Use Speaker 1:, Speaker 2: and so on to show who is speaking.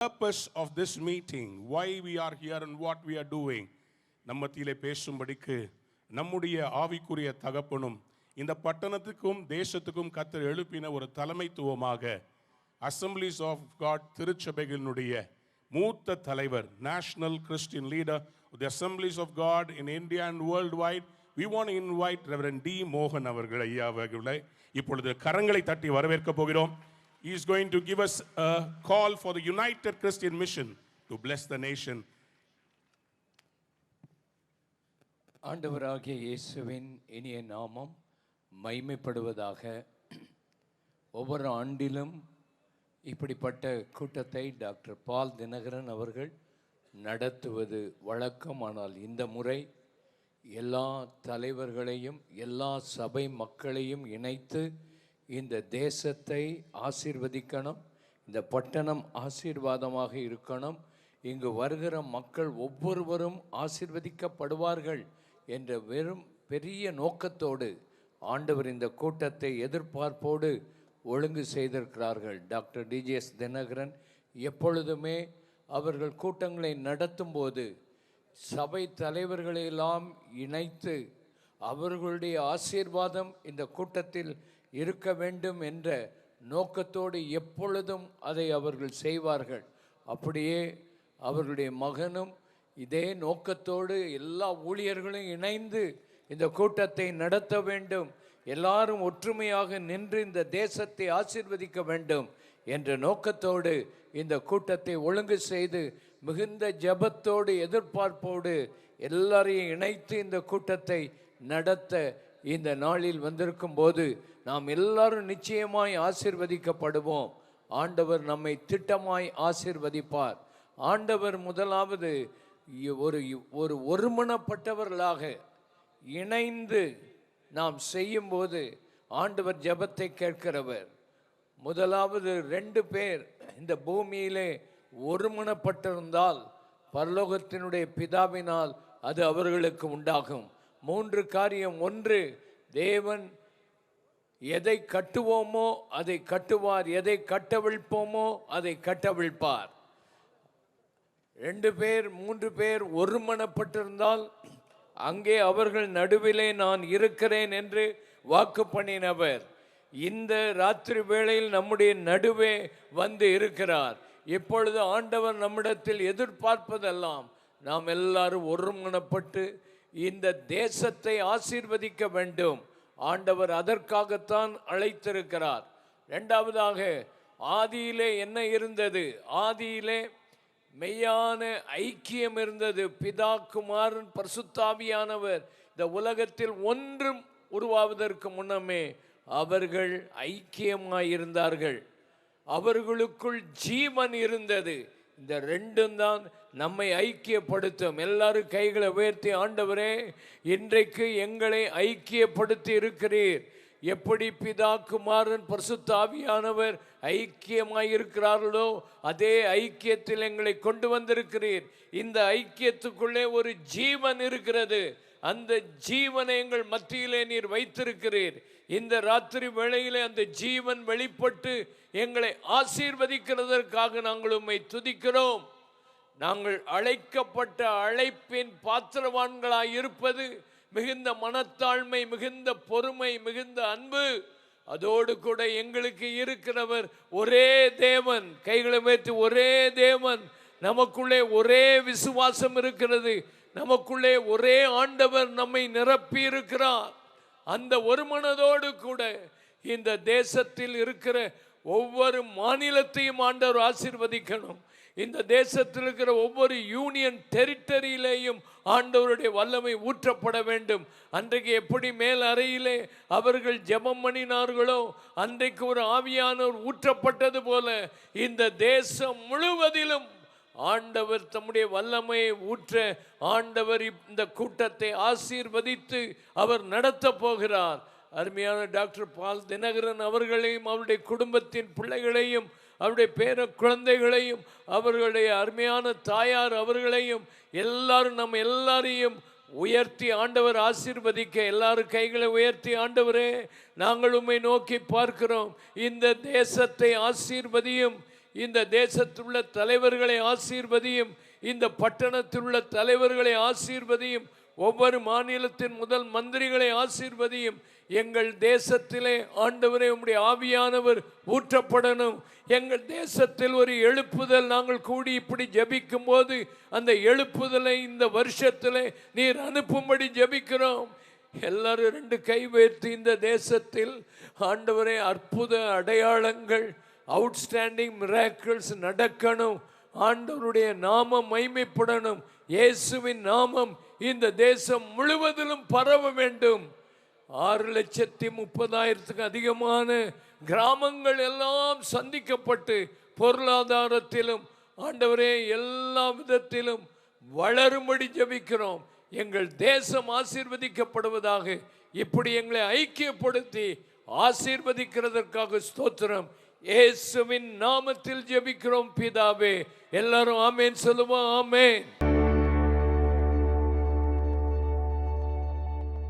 Speaker 1: purpose of this meeting, why we are here and what we are doing, நம்ம மத்தியிலே பேசும்படிக்கு நம்முடைய ஆவிக்குரிய தகப்பனும் இந்த பட்டணத்துக்கும் தேசத்துக்கும் கத்தர் எழுப்பின ஒரு தலைமைத்துவமாக அசம்பிளிஸ் ஆஃப் காட் திருச்சபைகளினுடைய மூத்த தலைவர் national Christian leader the assemblies of God in India and worldwide we want invite reverend D மோகன் அவர்கள் ஐயா அவர்களை இப்பொழுது கரங்களை தட்டி வரவேற்க போகிறோம். He is going to give us a call for the United Christian Mission to bless the nation.
Speaker 2: ஆண்டவராகிய இயேசுவின் இனிய நாமம் மைமைப்படுவதாக ஒவ்வொரு ஆண்டிலும் இப்படிப்பட்ட கூட்டத்தை டாக்டர் பால் தினகரன் அவர்கள் நடத்துவது வழக்கம் ஆனால் இந்த முறை எல்லா தலைவர்களையும் எல்லா சபை மக்களையும் இணைத்து இந்த தேசத்தை ஆசீர்வதிக்கணும் இந்த பட்டணம் ஆசீர்வாதமாக இருக்கணும் இங்கு வருகிற மக்கள் ஒவ்வொருவரும் ஆசிர்வதிக்கப்படுவார்கள் என்ற வெறும் பெரிய நோக்கத்தோடு ஆண்டவர் இந்த கூட்டத்தை எதிர்பார்ப்போடு ஒழுங்கு செய்திருக்கிறார்கள். டாக்டர் டிஜிஎஸ் தினகரன் எப்பொழுதுமே அவர்கள் கூட்டங்களை நடத்தும்போது சபை தலைவர்களையெல்லாம் இணைத்து அவர்களுடைய ஆசீர்வாதம் இந்த கூட்டத்தில் இருக்க வேண்டும் என்ற நோக்கத்தோடு எப்பொழுதும் அதை அவர்கள் செய்வார்கள். அப்படியே அவர்களுடைய மகனும் இதே நோக்கத்தோடு எல்லா ஊழியர்களும் இணைந்து இந்த கூட்டத்தை நடத்த வேண்டும். எல்லாரும் ஒற்றுமையாக நின்று இந்த தேசத்தை ஆசிர்வதிக்க வேண்டும் என்ற நோக்கத்தோடு இந்த கூட்டத்தை ஒழுங்கு செய்து மிகுந்த ஜெபத்தோடு எதிர்பார்ப்போடு எல்லாரையும் இணைத்து இந்த கூட்டத்தை நடத்த இந்த நாளில் வந்திருக்கும் போது நாம் எல்லாரும் நிச்சயமாய் ஆசிர்வதிக்கப்படுவோம். ஆண்டவர் நம்மை திட்டமாய் ஆசிர்வதிப்பார். ஆண்டவர் முதலாவது ஒரு ஒரு ஒருமனப்பட்டவர்களாக இணைந்து நாம் செய்யும்போது ஆண்டவர் ஜபத்தை கேட்கிறவர். முதலாவது ரெண்டு பேர் இந்த பூமியிலே ஒருமனப்பட்டிருந்தால் பரலோகத்தினுடைய பிதாவினால் அது அவர்களுக்கு உண்டாகும். மூன்று காரியம் ஒன்று தேவன் எதை கட்டுவோமோ அதை கட்டுவார். எதை கட்டவிழ்ப்போமோ அதை கட்டவிழ்ப்பார். ரெண்டு பேர் மூன்று பேர் ஒருமனப்பட்டிருந்தால் அங்கே அவர்கள் நடுவிலே நான் இருக்கிறேன் என்று வாக்கு பண்ணினவர். இந்த ராத்திரி வேளையில் நம்முடைய நடுவே வந்து இருக்கிறார். இப்பொழுது ஆண்டவர் நம்மிடத்தில் எதிர்பார்ப்பதெல்லாம் நாம் எல்லாரும் ஒருமனப்பட்டு இந்த தேசத்தை ஆசீர்வதிக்க வேண்டும். ஆண்டவர் அதற்காகத்தான் அழைத்திருக்கிறார். ரெண்டாவதாக ஆதியிலே என்ன இருந்தது? ஆதியிலே மெய்யான ஐக்கியம் இருந்தது. பிதா குமாரன் பரிசுத்தாவியானவர். இந்த உலகத்தில் ஒன்றும் உருவாவதற்கு முன்னமே அவர்கள் ஐக்கியமாயிருந்தார்கள். அவர்களுக்குள் ஜீவன் இருந்தது. இந்த ரெண்டும் தான் நம்மை ஐக்கியப்படுத்தும். எல்லாரும் கைகளை உயர்த்தி ஆண்டவரே இன்றைக்கு எங்களை ஐக்கியப்படுத்தி இருக்கிறீர். எப்படி பிதா குமாரன் பரிசுத்த ஆவியானவர் ஐக்கியமாயிருக்கிறார்களோ அதே ஐக்கியத்தில் எங்களை கொண்டு வந்திருக்கிறீர். இந்த ஐக்கியத்துக்குள்ளே ஒரு ஜீவன் இருக்கிறது. அந்த ஜீவனை எங்கள் மத்தியிலே நீர் வைத்திருக்கிறீர். இந்த ராத்திரி வேளையிலே அந்த ஜீவன் வெளிப்பட்டு எங்களை ஆசீர்வதிக்கிறதற்காக நாங்கள் உண்மை துதிக்கிறோம். நாங்கள் அழைக்கப்பட்ட அழைப்பின் பாத்திரவான்களாய் இருப்பது மிகுந்த மனத்தாழ்மை மிகுந்த பொறுமை மிகுந்த அன்பு. அதோடு கூட எங்களுக்கு இருக்கிறவர் ஒரே தேவன். கைகளை வைத்து ஒரே தேவன். நமக்குள்ளே ஒரே விசுவாசம் இருக்கிறது. நமக்குள்ளே ஒரே ஆண்டவர் நம்மை நிரப்பி இருக்கிறார் அந்த ஒரு மனதோடு கூட இந்த தேசத்தில் இருக்கிற ஒவ்வொரு மாநிலத்தையும் ஆண்டவர் ஆசிர்வதிக்கணும். இந்த தேசத்தில் இருக்கிற ஒவ்வொரு யூனியன் டெரிட்டரியிலேயும் ஆண்டவருடைய வல்லமை ஊற்றப்பட வேண்டும். அன்றைக்கு எப்படி மேல் அறையிலே அவர்கள் ஜெபம் பண்ணினார்களோ அன்றைக்கு ஒரு ஆவியானோர் ஊற்றப்பட்டது போல இந்த தேசம் முழுவதிலும் ஆண்டவர் தம்முடைய வல்லமையை ஊற்ற ஆண்டவர் இந்த கூட்டத்தை ஆசீர்வதித்து அவர் நடத்த போகிறார். அருமையான டாக்டர் பால் தினகரன் அவர்களையும் அவருடைய குடும்பத்தின் பிள்ளைகளையும் அவருடைய பேர குழந்தைகளையும் அவர்களுடைய அருமையான தாயார் அவர்களையும் எல்லாரும் நம்ம எல்லாரையும் உயர்த்தி ஆண்டவர் ஆசீர்வதிக்க எல்லாரும் கைகளை உயர்த்தி ஆண்டவரே நாங்கள் உண்மை நோக்கி பார்க்கிறோம். இந்த தேசத்தை ஆசீர்வதியும் இந்த தேசத்தில் உள்ள தலைவர்களை ஆசீர்வதியும் இந்த பட்டணத்தில் உள்ள தலைவர்களை ஆசீர்வதியும் ஒவ்வொரு மாநிலத்தின் முதல் மந்திரிகளை ஆசீர்வதியும் எங்கள் தேசத்திலே ஆண்டவரே உம்முடைய ஆவியானவர் ஊற்றப்படணும். எங்கள் தேசத்தில் ஒரு எழுப்புதல் நாங்கள் கூடி இப்படி ஜபிக்கும் போது அந்த எழுப்புதலை இந்த வருஷத்திலே நீர் அனுப்பும்படி ஜெபிக்கிறோம். எல்லாரும் ரெண்டு கை உயர்த்தி இந்த தேசத்தில் ஆண்டவரே அற்புத அடையாளங்கள் அவுட்ஸ்டாண்டிங் மிராக்கிள்ஸ் நடக்கணும். ஆண்டவருடைய நாமம் மைமைப்படணும் இயேசுவின் நாமம் இந்த தேசம் முழுவதிலும் பரவ வேண்டும். ஆறு லட்சத்தி முப்பதாயிரத்துக்கு அதிகமான கிராமங்கள் எல்லாம் சந்திக்கப்பட்டு பொருளாதாரத்திலும் ஆண்டவரே எல்லா விதத்திலும் வளரும்படி ஜபிக்கிறோம். எங்கள் தேசம் ஆசீர்வதிக்கப்படுவதாக இப்படி எங்களை ஐக்கியப்படுத்தி ஆசீர்வதிக்கிறதற்காக ஸ்தோத்திரம். இயேசுவின் நாமத்தில் ஜெபிக்கிறோம் பிதாவே. எல்லாரும் ஆமேன் சொல்லுவோம் ஆமேன்.